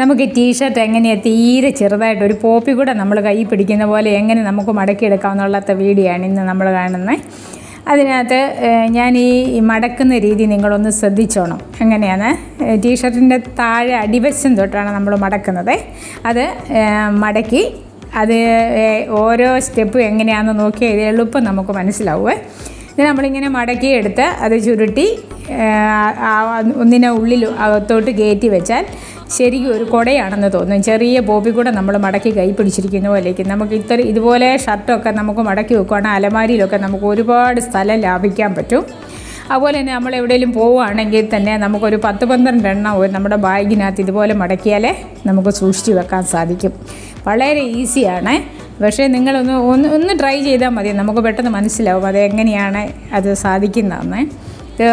നമുക്ക് ടീഷർട്ട് എങ്ങനെയാണ് തീരെ ചെറുതായിട്ട് ഒരു പോപ്പി കൂടെ നമ്മൾ കൈ പിടിക്കുന്ന പോലെ എങ്ങനെ നമുക്ക് മടക്കിയെടുക്കാമെന്നുള്ളത്തെ വീഡിയോ ആണ് ഇന്ന് നമ്മൾ കാണുന്നത്. അതിനകത്ത് ഞാൻ ഈ മടക്കുന്ന രീതി നിങ്ങളൊന്ന് ശ്രദ്ധിച്ചോണം. എങ്ങനെയാണ്? ടീഷർട്ടിന്റെ താഴെ അടിവശം തൊട്ടാണ് നമ്മൾ മടക്കുന്നത്. അത് മടക്കി അത് ഓരോ സ്റ്റെപ്പും എങ്ങനെയാണെന്ന് നോക്കിയാൽ എളുപ്പം നമുക്ക് മനസ്സിലാവുമേ ഇത് നമ്മളിങ്ങനെ മടക്കി എടുത്ത് അത് ചുരുട്ടി ഒന്നിനെ ഉള്ളിൽ അകത്തോട്ട് കയറ്റി വെച്ചാൽ ശരിക്കും ഒരു കുടയാണെന്ന് തോന്നും. ചെറിയ പോപ്പി കൂടെ നമ്മൾ മടക്കി കൈ പിടിച്ചിരിക്കുന്ന പോലെയൊക്കെ നമുക്ക് ഇത്ര ഇതുപോലെ ഷർട്ടൊക്കെ നമുക്ക് മടക്കി വെക്കുകയാണെങ്കിൽ അലമാരിയിലൊക്കെ നമുക്ക് ഒരുപാട് സ്ഥലം ലാഭിക്കാൻ പറ്റും. അതുപോലെ തന്നെ നമ്മൾ എവിടെയെങ്കിലും പോവുകയാണെങ്കിൽ തന്നെ നമുക്കൊരു പത്ത് പന്ത്രണ്ട് എണ്ണം നമ്മുടെ ബാഗിനകത്ത് ഇതുപോലെ മടക്കിയാലേ നമുക്ക് സൂക്ഷിച്ച് വെക്കാൻ സാധിക്കും. വളരെ ഈസിയാണ്. പക്ഷേ നിങ്ങളൊന്ന് ഒന്ന് ഒന്ന് ട്രൈ ചെയ്താൽ മതി. നമുക്ക് പെട്ടെന്ന് മനസ്സിലാവും അത് എങ്ങനെയാണ് അത് സാധിക്കുന്നതെന്ന്. ഇത്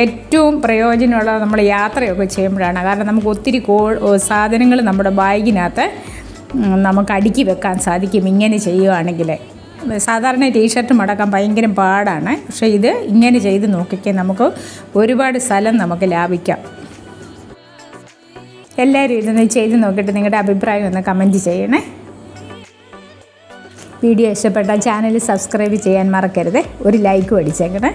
ഏറ്റവും പ്രയോജനമുള്ള നമ്മൾ യാത്രയൊക്കെ ചെയ്യുമ്പോഴാണ്. കാരണം നമുക്ക് ഒത്തിരി കോ സാധനങ്ങൾ നമ്മുടെ ബാഗിനകത്ത് നമുക്ക് അടുക്കി വെക്കാൻ സാധിക്കും ഇങ്ങനെ ചെയ്യുകയാണെങ്കിൽ സാധാരണ ടീഷർട്ട് മടക്കാൻ ഭയങ്കര പാടാണ്. പക്ഷേ ഇത് ഇങ്ങനെ ചെയ്ത് നോക്കിക്കാൻ നമുക്ക് ഒരുപാട് സ്ഥലം നമുക്ക് ലാഭിക്കാം. എല്ലാവരും ഇതൊന്ന് ചെയ്ത് നോക്കിയിട്ട് നിങ്ങളുടെ അഭിപ്രായം ഒന്ന് കമന്റ് ചെയ്യണേ. വീഡിയോ ഇഷ്ടപ്പെട്ടാൽ ചാനൽ സബ്സ്ക്രൈബ് ചെയ്യാൻ മറക്കരുത്. ഒരു ലൈക്ക് അടിച്ചേക്കണേ